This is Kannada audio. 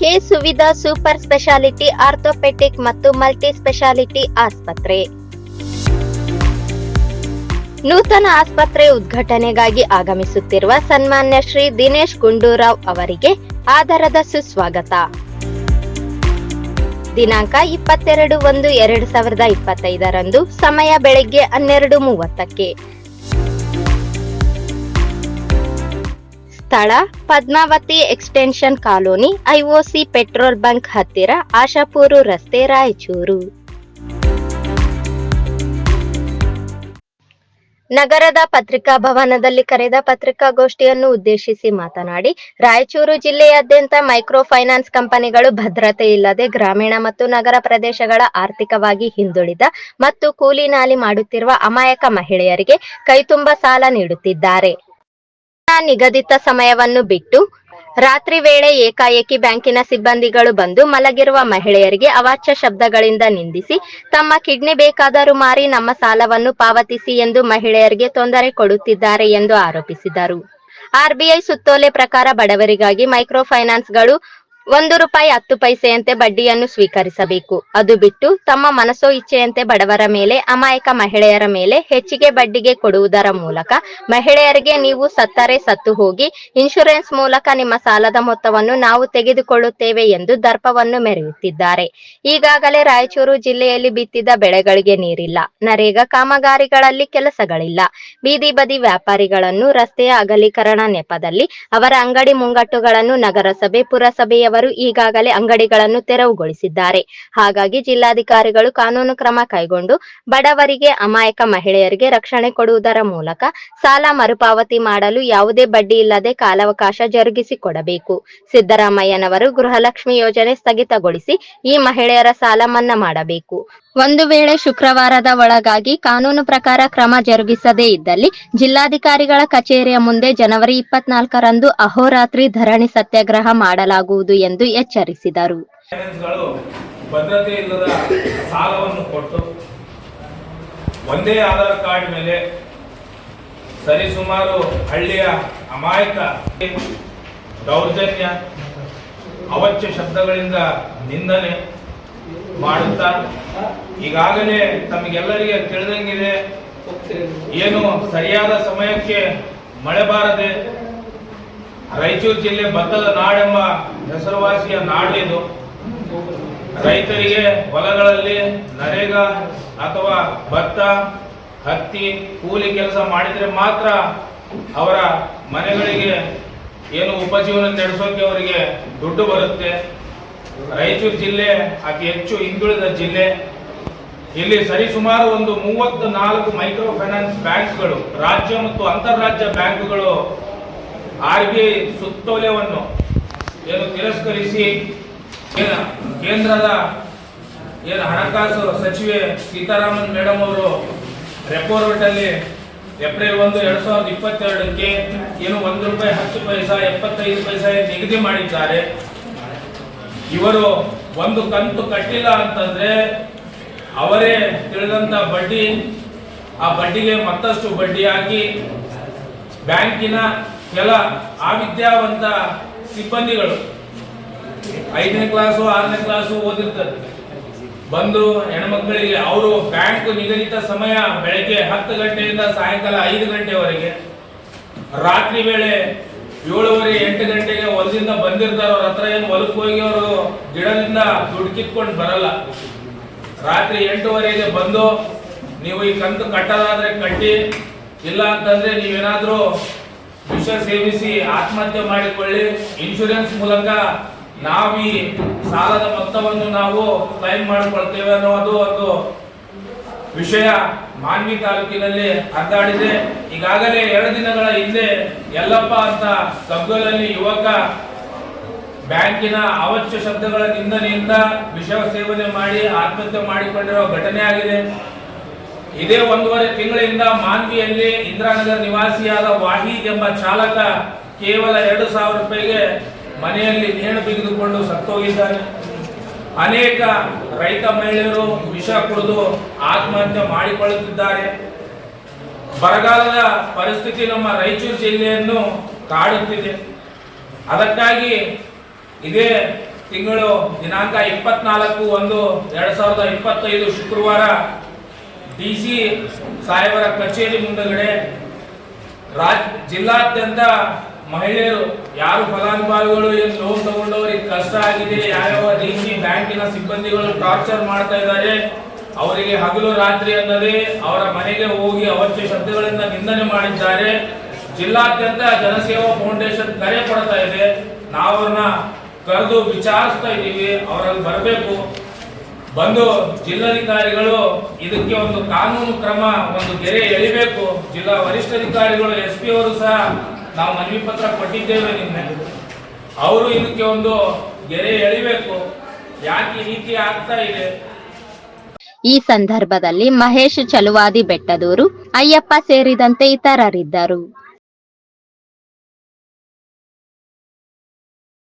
K Suvidha super speciality, orthopaedic ಮತ್ತು ಮಲ್ಟಿ ಸ್ಪೆಷಾಲಿಟಿ ಆಸ್ಪತ್ರೆ. ನೂತನ ಆಸ್ಪತ್ರೆ ಉದ್ಘಾಟನೆಗಾಗಿ ಆಗಮಿಸುತ್ತಿರುವ ಸನ್ಮಾನ್ಯ ಶ್ರೀ ದಿನೇಶ್ ಗುಂಡೂರಾವ್ ಅವರಿಗೆ ಆಧಾರದ ಸುಸ್ವಾಗತ. ದಿನಾಂಕ ಇಪ್ಪತ್ತೆರಡು ಒಂದು ಎರಡು ಸಾವಿರದ ಇಪ್ಪತ್ತೈದರಂದು, ಸಮಯ ಬೆಳಗ್ಗೆ ಹನ್ನೆರಡು ಮೂವತ್ತಕ್ಕೆ. ಸ್ಥಳ Padmavati extension colony, IOC petrol bunk ಹತ್ತಿರ ಆಶಾಪುರು ರಸ್ತೆ, ರಾಯಚೂರು. ನಗರದ ಪತ್ರಿಕಾ ಭವನದಲ್ಲಿ ಕರೆದ ಪತ್ರಿಕಾಗೋಷ್ಠಿಯನ್ನು ಉದ್ದೇಶಿಸಿ ಮಾತನಾಡಿ, ರಾಯಚೂರು ಜಿಲ್ಲೆಯಾದ್ಯಂತ ಮೈಕ್ರೋ ಫೈನಾನ್ಸ್ ಕಂಪನಿಗಳು ಭದ್ರತೆ ಇಲ್ಲದೆ ಗ್ರಾಮೀಣ ಮತ್ತು ನಗರ ಪ್ರದೇಶಗಳ ಆರ್ಥಿಕವಾಗಿ ಹಿಂದುಳಿದ ಮತ್ತು ಕೂಲಿ ನಾಲಿ ಮಾಡುತ್ತಿರುವ ಅಮಾಯಕ ಮಹಿಳೆಯರಿಗೆ ಕೈತುಂಬ ಸಾಲ ನೀಡುತ್ತಿದ್ದಾರೆ. ನಿಗದಿತ ಸಮಯವನ್ನು ಬಿಟ್ಟು ರಾತ್ರಿ ವೇಳೆ ಏಕಾಏಕಿ ಬ್ಯಾಂಕಿನ ಸಿಬ್ಬಂದಿಗಳು ಬಂದು ಮಲಗಿರುವ ಮಹಿಳೆಯರಿಗೆ ಅವಾಚ್ಯ ಶಬ್ದಗಳಿಂದ ನಿಂದಿಸಿ ತಮ್ಮ ಕಿಡ್ನಿ ಬೇಕಾದರೂ ಮಾರಿ ನಮ್ಮ ಸಾಲವನ್ನು ಪಾವತಿಸಿ ಎಂದು ಮಹಿಳೆಯರಿಗೆ ತೊಂದರೆ ಕೊಡುತ್ತಿದ್ದಾರೆ ಎಂದು ಆರೋಪಿಸಿದರು. ಆರ್ಬಿಐ ಸುತ್ತೋಲೆ ಪ್ರಕಾರ ಬಡವರಿಗಾಗಿ ಮೈಕ್ರೋ ಫೈನಾನ್ಸ್ಗಳು ಒಂದು ರೂಪಾಯಿ ಹತ್ತು ಪೈಸೆಯಂತೆ ಬಡ್ಡಿಯನ್ನು ಸ್ವೀಕರಿಸಬೇಕು. ಅದು ಬಿಟ್ಟು ತಮ್ಮ ಮನಸೋ ಇಚ್ಛೆಯಂತೆ ಬಡವರ ಮೇಲೆ, ಅಮಾಯಕ ಮಹಿಳೆಯರ ಮೇಲೆ ಹೆಚ್ಚಿಗೆ ಬಡ್ಡಿಗೆ ಕೊಡುವುದರ ಮೂಲಕ ಮಹಿಳೆಯರಿಗೆ ನೀವು ಸತ್ತರೆ ಸತ್ತು ಹೋಗಿ ಇನ್ಶೂರೆನ್ಸ್ ಮೂಲಕ ನಿಮ್ಮ ಸಾಲದ ಮೊತ್ತವನ್ನು ನಾವು ತೆಗೆದುಕೊಳ್ಳುತ್ತೇವೆ ಎಂದು ದರ್ಪವನ್ನು ಮೆರೆಯುತ್ತಿದ್ದಾರೆ. ಈಗಾಗಲೇ ರಾಯಚೂರು ಜಿಲ್ಲೆಯಲ್ಲಿ ಬಿತ್ತಿದ ಬೆಳೆಗಳಿಗೆ ನೀರಿಲ್ಲ. ನರೇಗಾ ಕಾಮಗಾರಿಗಳಲ್ಲಿ ಕೆಲಸಗಳಿಲ್ಲ. ಬೀದಿ ಬದಿ ವ್ಯಾಪಾರಿಗಳನ್ನು ರಸ್ತೆಯ ಅಗಲೀಕರಣ ನೆಪದಲ್ಲಿ ಅವರ ಅಂಗಡಿ ಮುಂಗಟ್ಟುಗಳನ್ನು ನಗರಸಭೆ ಪುರಸಭೆಯವರು ಈಗಾಗಲೇ ಅಂಗಡಿಗಳನ್ನು ತೆರವುಗೊಳಿಸಿದ್ದಾರೆ. ಹಾಗಾಗಿ ಜಿಲ್ಲಾಧಿಕಾರಿಗಳು ಕಾನೂನು ಕ್ರಮ ಕೈಗೊಂಡು ಬಡವರಿಗೆ ಅಮಾಯಕ ಮಹಿಳೆಯರಿಗೆ ರಕ್ಷಣೆ ಕೊಡುವುದರ ಮೂಲಕ ಸಾಲ ಮರುಪಾವತಿ ಮಾಡಲು ಯಾವುದೇ ಬಡ್ಡಿ ಇಲ್ಲದೆ ಕಾಲಾವಕಾಶ ಜರುಗಿಸಿಕೊಡಬೇಕು. ಸಿದ್ದರಾಮಯ್ಯನವರು ಗೃಹಲಕ್ಷ್ಮಿ ಯೋಜನೆ ಸ್ಥಗಿತಗೊಳಿಸಿ ಈ ಮಹಿಳೆಯರ ಸಾಲ ಮನ್ನಾ ಮಾಡಬೇಕು. ಒಂದು ವೇಳೆ ಶುಕ್ರವಾರದ ಒಳಗಾಗಿ ಕಾನೂನು ಪ್ರಕಾರ ಕ್ರಮ ಜರುಗಿಸದೇ ಇದ್ದಲ್ಲಿ ಜಿಲ್ಲಾಧಿಕಾರಿಗಳ ಕಚೇರಿಯ ಮುಂದೆ ಜನವರಿ ಇಪ್ಪತ್ನಾಲ್ಕರಂದು ಅಹೋರಾತ್ರಿ ಧರಣಿ ಸತ್ಯಾಗ್ರಹ ಮಾಡಲಾಗುವುದು ಎಂದು ಎಚ್ಚರಿಸಿದರು. ಭದ್ರತೆ ಇಲ್ಲದ ಸಾಲವನ್ನು ಕೊಟ್ಟು ಒಂದೇ ಆಧಾರ್ ಕಾರ್ಡ್ ಮೇಲೆ ಸರಿಸುಮಾರು ಹಳ್ಳಿಯ ಅಮಾಯಕ ದೌರ್ಜನ್ಯ ಅವಚ್ಯ ಶಬ್ದಗಳಿಂದ ನಿಂದನೆ ಮಾಡುತ್ತಾ ಈಗಾಗಲೇ ತಮಗೆಲ್ಲರಿಗೆ ತಿಳಿದಂಗಿದೆ, ಏನು ಸರಿಯಾದ ಸಮಯಕ್ಕೆ ಮಳೆ ಬಾರದೆ ರಾಯಚೂರು ಜಿಲ್ಲೆ ಭತ್ತದ ನಾಡೆಂಬ ಹೆಸರುವಾಸಿಯ ನಾಡು ಇದು. ರೈತರಿಗೆ ಹೊಲಗಳಲ್ಲಿ ನರೇಗಾ ಅಥವಾ ಭತ್ತ, ಹತ್ತಿ, ಕೂಲಿ ಕೆಲಸ ಮಾಡಿದ್ರೆ ಮಾತ್ರ ಅವರ ಮನೆಗಳಿಗೆ ಏನು ಉಪಜೀವನ ನಡೆಸೋಕೆ ಅವರಿಗೆ ದುಡ್ಡು ಬರುತ್ತೆ. ರಾಯಚೂರು ಜಿಲ್ಲೆ ಅತಿ ಹೆಚ್ಚು ಹಿಂದುಳಿದ ಜಿಲ್ಲೆ, ಇಲ್ಲಿ ಸರಿಸುಮಾರು ಒಂದು ಮೂವತ್ತು ನಾಲ್ಕು ಮೈಕ್ರೋ ಫೈನಾನ್ಸ್ ಬ್ಯಾಂಕ್ಗಳು, ರಾಜ್ಯ ಮತ್ತು ಅಂತಾರಾಜ್ಯ ಬ್ಯಾಂಕ್ಗಳು ಆರ್ ಬಿ ಐ ಸುತ್ತೋಲೆಯನ್ನು ಏನು ತಿರಸ್ಕರಿಸಿ ಏನು ಕೇಂದ್ರದ ಏನು ಹಣಕಾಸು ಸಚಿವೆ ಸೀತಾರಾಮನ್ ಮೇಡಮ್ ಅವರು ರೆಪೋ ರೇಟಲ್ಲಿ ಏಪ್ರಿಲ್ ಒಂದು ಎರಡ್ ಸಾವಿರದ ಇಪ್ಪತ್ತೆರಡಕ್ಕೆ ಏನು ಒಂದು ರೂಪಾಯಿ ಹತ್ತು ಪೈಸಾ, ಎಪ್ಪತ್ತೈದು ಪೈಸಾ ನಿಗದಿ ಮಾಡಿದ್ದಾರೆ. ಇವರು ಒಂದು ಕಂತು ಕಟ್ಟಿಲ್ಲ ಅಂತಂದ್ರೆ ಅವರೇ ತಿಳಿದಂತ ಬಡ್ಡಿ, ಆ ಬಡ್ಡಿಗೆ ಮತ್ತಷ್ಟು ಬಡ್ಡಿ ಹಾಕಿ ಬ್ಯಾಂಕಿನ ಕೆಲ ಅವಿದ್ಯಾವಂತ ಸಿಬ್ಬಂದಿಗಳು ಐದನೇ ಕ್ಲಾಸು, ಆರನೇ ಕ್ಲಾಸು ಓದಿರ್ತಾರೆ. ಬಂದು ಹೆಣ್ಮಕ್ಳಿಗೆ ಅವರು ಬ್ಯಾಂಕ್ ನಿಗದಿತ ಸಮಯ ಬೆಳಗ್ಗೆ ಹತ್ತು ಗಂಟೆಯಿಂದ ಸಾಯಂಕಾಲ ಐದು ಗಂಟೆವರೆಗೆ, ರಾತ್ರಿ ವೇಳೆ ಏಳುವರೆ ಎಂಟು ಗಂಟೆಗೆ ಹೊಲದಿಂದ ಬಂದಿರ್ತಾರ, ಅವ್ರ ಹತ್ರ ಏನು ಹೊಲಕ್ಕೆ ಹೋಗಿ ಅವರು ಗಿಡದಿಂದ ದುಡ್ಡು ಕಿತ್ಕೊಂಡು ಬರಲ್ಲ. ರಾತ್ರಿ ಎಂಟುವರೆಗೆ ಬಂದು ನೀವು ಈ ಕಂತು ಕಟ್ಟೋದಾದ್ರೆ ಕಟ್ಟಿ, ಇಲ್ಲ ಅಂತಂದ್ರೆ ನೀವೇನಾದ್ರೂ ವಿಷ ಸೇವಿಸಿ ಆತ್ಮಹತ್ಯೆ ಮಾಡಿಕೊಳ್ಳಿ. ಇನ್ಶೂರೆನ್ಸ್ ಮೂಲಕ ನಾವು ಈ ಸಾಲದ ಮೊತ್ತವನ್ನು ನಾವು ಕ್ಲೈಮ್ ಮಾಡಿಕೊಳ್ತೇವೆ ಅನ್ನೋದು ಒಂದು ವಿಷಯ ಮಾನ್ವಿ ತಾಲೂಕಿನಲ್ಲಿ ಅದ್ದಾಡಿದೆ. ಈಗಾಗಲೇ ಎರಡು ದಿನಗಳ ಹಿಂದೆ ಎಲ್ಲಪ್ಪ ಅಂತ ಕಗ್ಗಲಲ್ಲಿ ಯುವಕ ಬ್ಯಾಂಕಿನ ಅವಶ್ಯ ಶಬ್ದಗಳ ನಿಂದನೆಯಿಂದ ವಿಷ ಸೇವನೆ ಮಾಡಿ ಆತ್ಮಹತ್ಯೆ ಮಾಡಿಕೊಂಡಿರುವ ಘಟನೆ ಆಗಿದೆ. ಇದೇ ಒಂದೂವರೆ ತಿಂಗಳಿಂದ ಮಾನ್ವಿಯಲ್ಲಿ ಇಂದಿರಾನಗರ ನಿವಾಸಿಯಾದ ವಾಹೀದ್ ಎಂಬ ಚಾಲಕ ಕೇವಲ ಎರಡು ಸಾವಿರ ರೂಪಾಯಿಗೆ ಮನೆಯಲ್ಲಿ ನೇಣು ಬಿಗಿದುಕೊಂಡು ಸತ್ತೋಗಿದ್ದಾನೆ. ಅನೇಕ ರೈತ ಮಹಿಳೆಯರು ವಿಷ ಕುಡಿದು ಆತ್ಮಹತ್ಯೆ ಮಾಡಿಕೊಳ್ಳುತ್ತಿದ್ದಾರೆ. ಬರಗಾಲದ ಪರಿಸ್ಥಿತಿ ನಮ್ಮ ರಾಯಚೂರು ಜಿಲ್ಲೆಯನ್ನು ಕಾಡುತ್ತಿದೆ ಅದಕ್ಕಾಗಿ ಇದೇ ತಿಂಗಳು ದಿನಾಂಕ ಇಪ್ಪತ್ನಾಲ್ಕು ಒಂದು ಎರಡ್ ಸಾವಿರದ ಇಪ್ಪತ್ತೈದು ಶುಕ್ರವಾರ ಡಿ ಸಿ ಸಾಹೇಬರ ಕಚೇರಿ ಮುಂದಗಡೆ ರಾಜ್, ಜಿಲ್ಲಾದ್ಯಂತ ಮಹಿಳೆಯರು ಯಾರು ಫಲಾನುಭವಿಗಳು ಏನು ಲೋನ್ ತಗೊಂಡವರಿಗೆ ಕಷ್ಟ ಆಗಿದೆ, ಯಾವ್ಯಾವ ರೀತಿ ಬ್ಯಾಂಕಿನ ಸಿಬ್ಬಂದಿಗಳು ಟಾರ್ಚರ್ ಮಾಡ್ತಾ ಇದ್ದಾರೆ, ಅವರಿಗೆ ಹಗಲು ರಾತ್ರಿ ಅನ್ನದೇ ಅವರ ಮನೆಗೆ ಹೋಗಿ ಅವಶ್ಯ ಶಬ್ದಗಳಿಂದ ನಿಂದನೆ ಮಾಡಿದ್ದಾರೆ. ಜಿಲ್ಲಾದ್ಯಂತ ಜನಸೇವಾ ಫೌಂಡೇಶನ್ ಕರೆ ಕೊಡ್ತಾ ಇದೆ. ನಾವನ್ನ ಕರೆದು ವಿಚಾರಿಸ್ತಾ ಇದ್ದೀವಿ, ಅವರಲ್ಲಿ ಬರಬೇಕು. ಬಂದು ಜಿಲ್ಲಾಧಿಕಾರಿಗಳು ಇದಕ್ಕೆ ಒಂದು ಕಾನೂನು ಕ್ರಮ, ಒಂದು ಗೆರೆ ಎಳಿಬೇಕು. ಜಿಲ್ಲಾ ವರಿಷ್ಠಾಧಿಕಾರಿಗಳು, ಎಸ್ ಪಿ ಅವರು ಸಹ ನಾವು ಮನವಿ ಪತ್ರ ಕೊಟ್ಟಿದ್ದೇವೆ ನಿನ್ನೆ ಅವರು ಇದಕ್ಕೆ ಒಂದು ಗೆರೆ ಎಳಿಬೇಕು. ಯಾಕೆ ಈ ರೀತಿ ಆಗ್ತಾ ಇದೆ? ಈ ಸಂದರ್ಭದಲ್ಲಿ ಮಹೇಶ್ ಚಲುವಾದಿ ಬೆಟ್ಟದೂರು, ಅಯ್ಯಪ್ಪ ಸೇರಿದಂತೆ ಇತರರಿದ್ದರು.